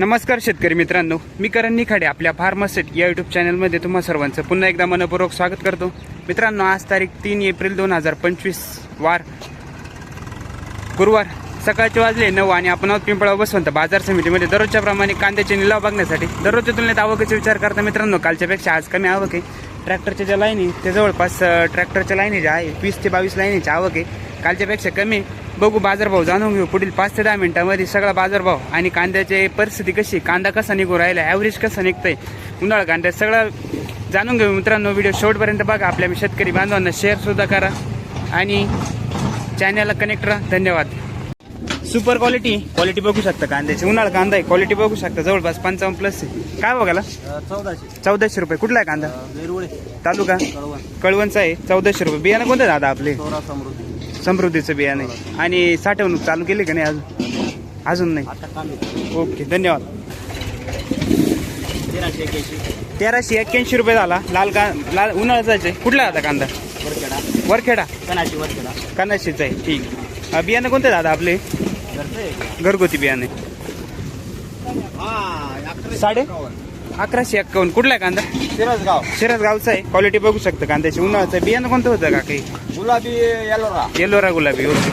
नमस्कार शेतकरी मित्रांनो मी करण निखाडे आपल्या फार्मसेट या युट्यूब चॅनलमध्ये तुम्हा सर्वांचं पुन्हा एकदा मनपूर्वक स्वागत करतो. मित्रांनो आज तारीख तीन एप्रिल दोन हजार पंचवीस वार गुरुवार सकाळचे वाजले नऊ आणि आपण आहोत पिंपळा बसवंत बाजार समितीमध्ये. दररोजच्या प्रमाणे कांद्याचे निलाव बघण्यासाठी दररोजच्या तुलनेत आवकेचा विचार करता मित्रांनो कालच्यापेक्षा आज कमी आवक आहे. ट्रॅक्टरच्या ज्या लाईनी त्या जवळपास ट्रॅक्टरच्या लाईनी ज्या आहे. वीस ते बावीस लाईनीची आवक आहे. कालच्यापेक्षा कमी. बघू बाजारभाव जाणून घेऊ. पुढील पाच ते दहा मिनिटांमध्ये सगळा बाजारभाव आणि कांद्याची परिस्थिती कशी कांदा कसा निघू राहिला ॲव्हरेज कसा निघतंय उन्हाळा कांदा सगळं जाणून घेऊ. मित्रांनो व्हिडिओ शेवटपर्यंत बघा. आपल्या शेतकरी बांधवांना शेअरसुद्धा करा आणि चॅनलला कनेक्ट राहा. धन्यवाद. सुपर क्वालिटी क्वालिटी बघू शकता कांद्याची. उन्हाळा कांदा आहे. क्वालिटी बघू शकता. जवळपास पंचावन्न प्लस आहे. काय बघाला चौदाशे. चौदाशे रुपये. कुठला आहे कांदा? तालुका? कळवण. कळवणचा आहे. चौदाशे रुपये. बियाणं कोणतं दादा आपले? समृद्धीचं बियाणं आहे. आणि साठवणूक चालू केली का नाही अजून? अजून नाही. ओके धन्यवाद. तेराशे एक्क्याऐंशी रुपये झाला. लाल का लाल उन्हाळ्याचा आहे. कुठला आता कांदा? वरखेडा. वरखेडा. कनाशी वरखेडा. कानाशीचा आहे. ठीक. बियाणं कोणतं दादा आपले? घरगुती बियाणे. हा साडे? अकराशे एक्कावन्न. कुठला आहे कांदा? सिरसगाव शिरस गावचा आहे. क्वालिटी बघू शकता कांद्याची. उन्हाळ्याचं आहे. बियाणं कोणतं होतं का काही? गुलाबी येलोरा येलोरा गुलाबी ओके.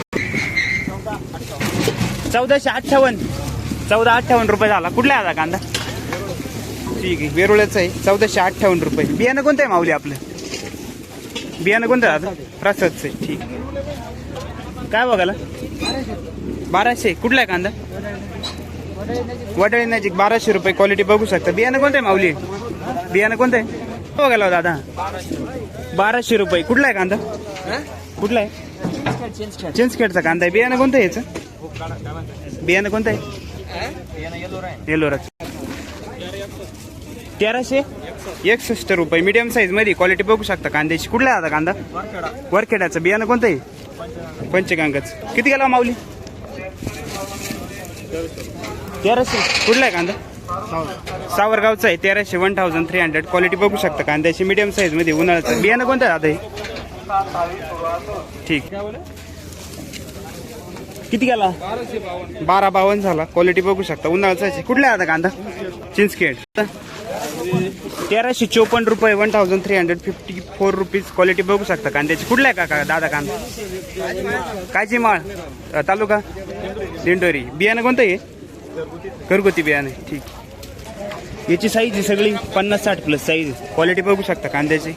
चौदाशे अठ्ठावन्न. चौदा अठ्ठावन्न रुपये झाला. कुठला आता कांदा? ठीक आहे. वेरुळ्याचं आहे. चौदाशे अठ्ठावन्न रुपये. बियाणं कोणतं आहे माऊली आपलं? बियाणं कोणतं आता? प्रसादचं आहे. ठीक आहे. काय बघायला? बाराशे. कुठला आहे कांदा? वडळी नजीक बाराशे रुपये क्वालिटी बघू शकता. बियाणं कोणतं आहे माऊली? बियाणं कोणतं आहे? हो बघायला हो दादा. बाराशे रुपये. कुठला आहे कांदा? कुठला आहे? चिंचखेडचा कांदा आहे. बियाणं कोणतं आहे याचं? बियाणं कोणतं आहे? येलोराचं. तेराशे? एकसष्ट रुपये. मिडियम साईजमध्ये क्वालिटी बघू शकता कांद्याची. कुठला आहे आता कांदा? वरखेड्याचं बियाणं कोणतं आहे? पंचगंगाचं. किती गेला हो माऊली? तेराशे. कुठला आहे कांदा? सावरगावचा आहे तेराशे one thousand three hundred quality बघू शकता कांद्याची. मीडियम साईजमध्ये उन्हाळ्याचं. बियाणं कोणतं आहे आता हे? ठीक. किती गेला? बारा बावन्न झाला. क्वालिटी बघू शकता. उन्हाळ्याचा आहे. कुठला आहे आता कांदा? चिंचखेड. तेराशे चोपन्न रुपये one thousand three hundred fifty four rupees quality बघू शकता कांद्याची. कुठला आहे का दादा कांदा? कायची माळ तालुका? दिंडोरी. बियाणं कोणतं आहे घरगुती बियाणं. ठीक. याची साईज आहे सगळी. पन्नास साठ प्लस साईज क्वालिटी बघू शकता कांद्याची.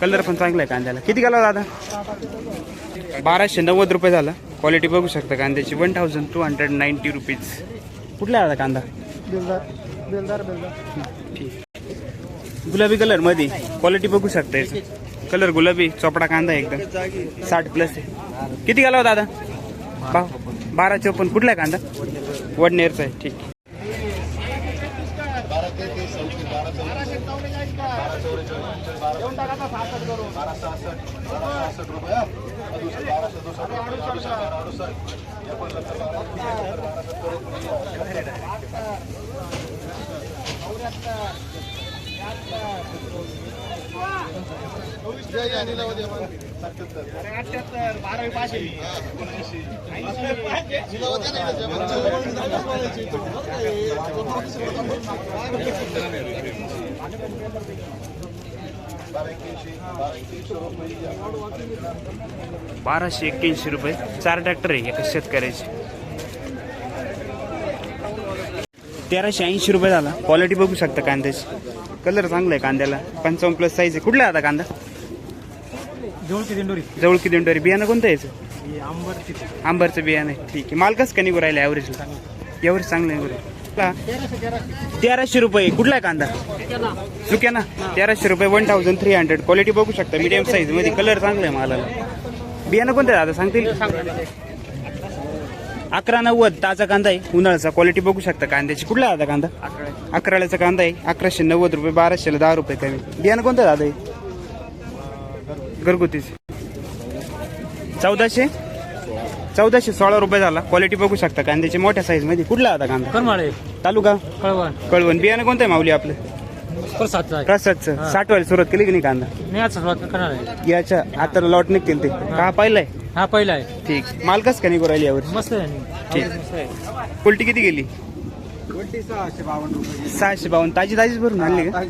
कलर पण चांगला आहे कांद्याला. किती गेला दादा? बाराशे नव्वद रुपये झाला. क्वालिटी बघू शकता कांद्याची. One thousand two hundred ninety rupees कुठला आहे दादा कांदा? ठीक. गुलाबी कलरमध्ये. क्वालिटी बघू शकता याची. कलर गुलाबी चोपडा कांदा एकदम. साठ प्लस आहे. किती गेला हो दादा? बा बारा चोपन्न कुठला आहे कांदा? वडनेरचा आहे ठीक. बाराशे एक्क्याऐंशी रुपये. चार ट्रॅक्टर आहे एका शेतकऱ्याचे. तेराशे ऐंशी रुपये झाला. क्वालिटी बघू शकता कांद्याची. कलर चांगला आहे कांद्याला. पंचावन्न प्लस साईज आहे. कुठला आहे आता कांदा? जवळची दिंडोरी. जवळ किती डोरी बियाणं कोणतं आहे याचं? आंबरची. आंबरचं बियाणं आहे. ठीक आहे. माल कसं का निघू राहिलं ॲव्हरेजला एव्हरेज चांगलं. निघू राहिलं. तेराशे रुपये. कुठला आहे कांदा? चुक्या ना तेराशे रुपये one thousand three hundred quality बघू शकता. मीडियम साईजमध्ये कलर चांगला आहे मालाला. बियाणं कोणतं आहे दादा? सांगतील. अकरा नव्वद ताजा कांदा आहे. उन्हाळ्याचा क्वालिटी बघू शकता. कांद्याची कुठला आहे दादा कांदा? अकराळ्याचा कांदा आहे. अकराशे नव्वद रुपये बाराशेला दहा रुपये कमी. बियाणं कोणतं आहे दादा हे? घरगुतीचे. चौदाशे? चौदाशे सोळा रुपये झाला. क्वालिटी बघू शकता. कांद्याची मोठ्या साईजमध्ये. कुठला आता कांदा? करमाळे. तालुका? कळवण. कळवण. बियाणं कोणतं आहे माऊली आपलं? प्रसादचा आहे. साठवायला सुरुवात केली की नाही कांदा? आहे. याच्या आता लॉट निघतील ते. का पाहिलंय? हा पहिला आहे. ठीक. माल कसं का निघू राहिली यावर? मस्त आहे. ठीक. मस्त आहे. उलटी किती गेली? सहाशे बावन्न रुपये सहाशे बावन्न. ताजी ताजीच भरून आणली का?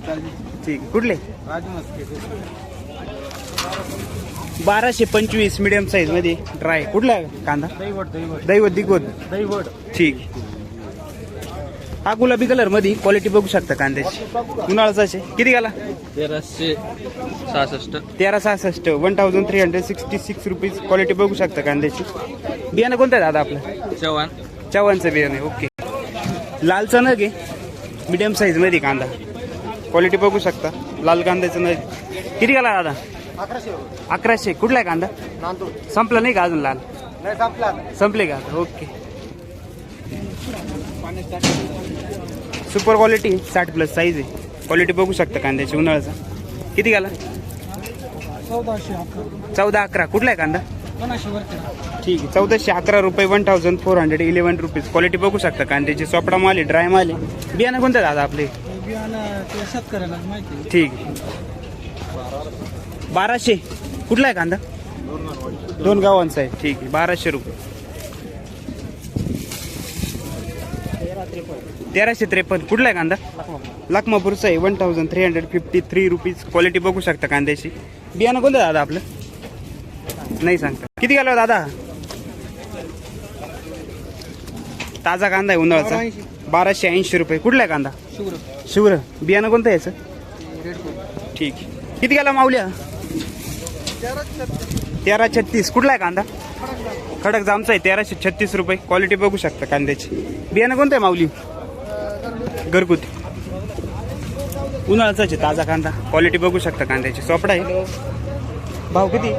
ठीक. कुठले? बाराशे पंचवीस मिडियम साईजमध्ये ड्राय कुठला आहे कांदा? दैवट दैवट दैवत दिगवत. दैवट ठीक. हा गुलाबी कलरमध्ये क्वालिटी बघू शकता कांद्याची. उन्हाळ्याचा किती गेला? तेराशे सहासष्ट. तेरा सहासष्ट. One thousand three hundred sixty six rupees quality बघू शकता कांद्याची. बियाणं कोणतं आहे दादा आपलं? चव्हाण. चव्हाणचं बियाणं आहे. ओके लालचं नग आहे. मिडियम साईजमध्ये कांदा. क्वालिटी बघू शकता. लाल कांद्याचं नग. किती गेला दादा? अकराशे. अकराशे. कुठला आहे कांदा? संपला नाही का अजून लाल? नाही संपला. संपले का? आता? ओके सुपर क्वालिटी साठ प्लस साईज आहे. क्वालिटी बघू शकता कांद्याची उन्हाळ्याचा. किती गेला? अकरा. चौदा अकरा. कुठला आहे कांदा? ठीक आहे. चौदाशे अकरा रुपये one thousand four hundred eleven rupees quality बघू शकता कांद्याची. चोपडा माल आहे ड्राय माल आहे. बियाणं कोणतं दादा आपले? ठीक आहे. बाराशे. कुठला आहे कांदा? दोन गावांचा आहे. ठीक आहे. बाराशे रुपये. तेराशे त्रेपन्न. कुठला आहे कांदा? लखमापूरचा आहे. One thousand three hundred fifty three rupees quality बघू शकता कांद्याची. बियाणं कोणतं दादा आपलं? नाही सांगता. किती गेला दादा? ताजा कांदा आहे उन्हाळ्याचा. बाराशे ऐंशी रुपये. कुठला आहे कांदा? शुभ्र. शिवर बियाणं कोणतं आहे याचं? ठीक. किती गेला माऊल्या? तेरा छत्तीस. कुठला आहे कांदा? खडक जामचा आहे तेराशे छत्तीस रुपये. क्वालिटी बघू शकता कांद्याची. बियाणं कोणतं आहे माऊली? घरगुती. उन्हाळाचा आहे ताजा कांदा. क्वालिटी बघू शकता कांद्याची. सोपडा आहे. भाव किती?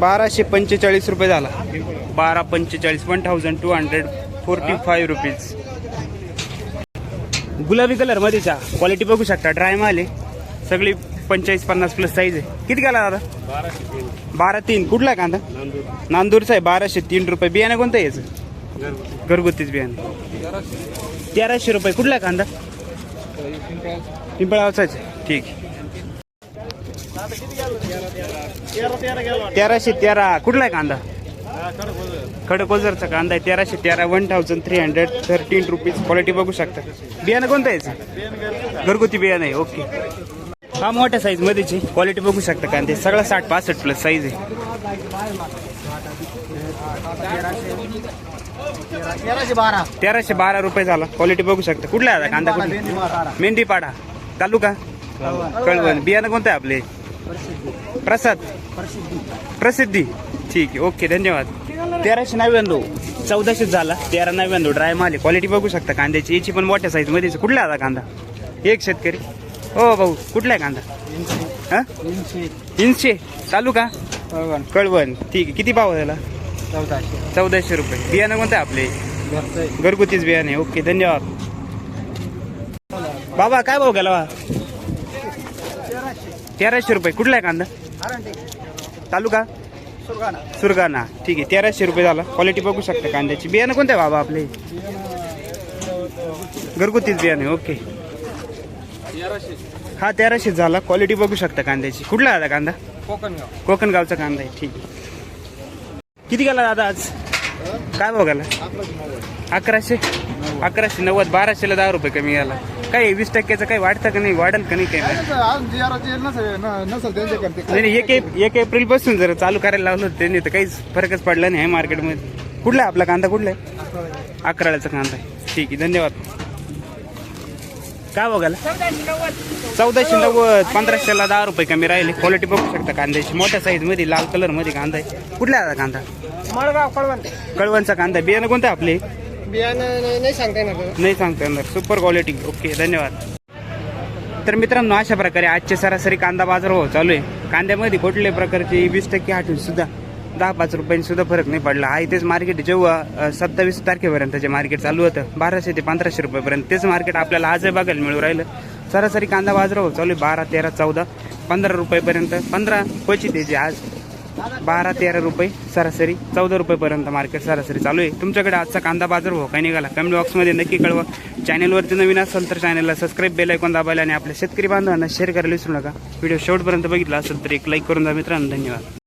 बाराशे पंचेचाळीस रुपये झाला. बारा पंचेचाळीस one thousand two hundred forty five rupees गुलाबी कलरमध्येचा क्वालिटी बघू शकता. ड्राय माल आहे. सगळी पंचेचाळीस पन्नास प्लस साईज आहे. किती गेला दादा? बारा तीन. कुठला कांदा? नांदूरचा आहे बाराशे तीन रुपये. बियाणं कोणतं आहे याचं? घरगुतीच बियाणं. तेराशे. रुपये. कुठला कांदा? पिंपळावचाच आहे. ठीक. तेराशे तेरा. कुठला आहे कांदा? खडकोजरचा कांदा आहे. तेराशे तेरा. One thousand three hundred thirteen rupees quality बघू शकता. बियाणं कोणतं आहे? घरगुती. बियाणं आहे. ओके हा मोठ्या साईज मध्येची क्वालिटी बघू शकता कांदे सगळं साठ पासष्ट प्लस साईज आहे. तेराशे बारा रुपये झाला. क्वालिटी बघू शकता. कुठला आहे आता कांदा? कुठला? मेंढीपाडा. तालुका? कळवण. बियाणं कोणतं आहे आपले? प्रसाद. प्रसिद्धी. ठीक आहे. ओके धन्यवाद. तेराशे नव्याण्णव. चौदाशे झाला. तेरा नव्याण्णव. ड्राय माल क्वालिटी बघू शकता कांद्याची. याची पण मोठ्या साईजमध्ये कुठला आहे आता कांदा? एक शेतकरी. हो भाऊ कुठला आहे कांदा? हा? तीनशे तालुका कळवण. ठीक आहे. किती भाव त्याला? चौदाशे. चौदाशे रुपये. बियाणं कोणतं आहे आपले? घरगुतीच बियाणे. ओके धन्यवाद. बाबा काय भाव गेला बा? तेराशे रुपये. कुठला आहे कांदा? तालुका सुरगाणा. ठीक आहे. तेराशे रुपये झाला. क्वालिटी बघू शकता कांद्याची. बियाणं कोणतं आहे बाबा आपले? घरगुतीच बियाणे. ओके. हा तेराशे झाला. क्वालिटी बघू शकता कांद्याची. कुठला दादा कांदा? कोकणगाव. कोकण गावचा कांदा आहे. ठीक आहे. किती गेला दादा आज? काय भाव गेला? अकराशे? अकराशे नव्वद. बाराशेला दहा रुपये कमी गेला. काय वीस टक्क्याचं काही वाढतं का नाही? वाढेल का नाही काही एक एक एप्रिलपासून जर चालू करायला लावलं होतं त्यांनी तर काहीच फरकच पडला नाही आहे मार्केटमध्ये कुठला आहे आपला कांदा? कुठला आहे? अकराळ्याचा कांदा आहे. ठीक आहे धन्यवाद. काय बघायला? चौदाशे नव्वद पंधराशेला दहा रुपये कमी राहिले. क्वालिटी बघू शकता कांद्याची. मोठ्या साईजमध्ये लाल कलरमध्ये कांदा आहे. कुठला आहे कांदा? मळगाव कळवण. कळवणचा कांदा. बियाणं कोणतं आपले? बियाणं नाही- सांगता येणार. नाही सांगता येणार. सुपर क्वालिटी ओके धन्यवाद. तर मित्रांनो अशा प्रकारे आजचे सरासरी कांदा बाजार भाव चालू आहे. कांद्यामध्ये कुठल्याही प्रकारची वीस टक्के हटून सुद्धा दहा पाच रुपयांनीसुद्धा फरक नाही पडला. आहे तेच मार्केट जेव्हा सत्तावीस तारखेपर्यंत जे मार्केट चालू होतं बाराशे ते पंधराशे रुपयेपर्यंत तेच मार्केट आपल्याला आजही बघायला मिळू राहिलं. सरासरी कांदा बाजार हो चालू आहे बारा तेरा चौदा पंधरा रुपयेपर्यंत. पंधरा क्वचित आहे जे आज बारा तेरा रुपये सरासरी चौदा रुपयेपर्यंत मार्केट सरासरी चालू आहे. तुमच्याकडे आजचा कांदा बाजार भाव काही निघाला? कमेंट बॉक्समध्ये नक्की कळवा. चॅनलवरती नवीन असेल तर चॅनलला सबस्क्राईब बेल ऐकून दाबायला आणि आपल्या शेतकरी बांधवांना शेअर करायला विसरू नका. व्हिडिओ शेवटपर्यंत बघितला असेल तर एक लाईक करून द्या मित्रांनो. धन्यवाद.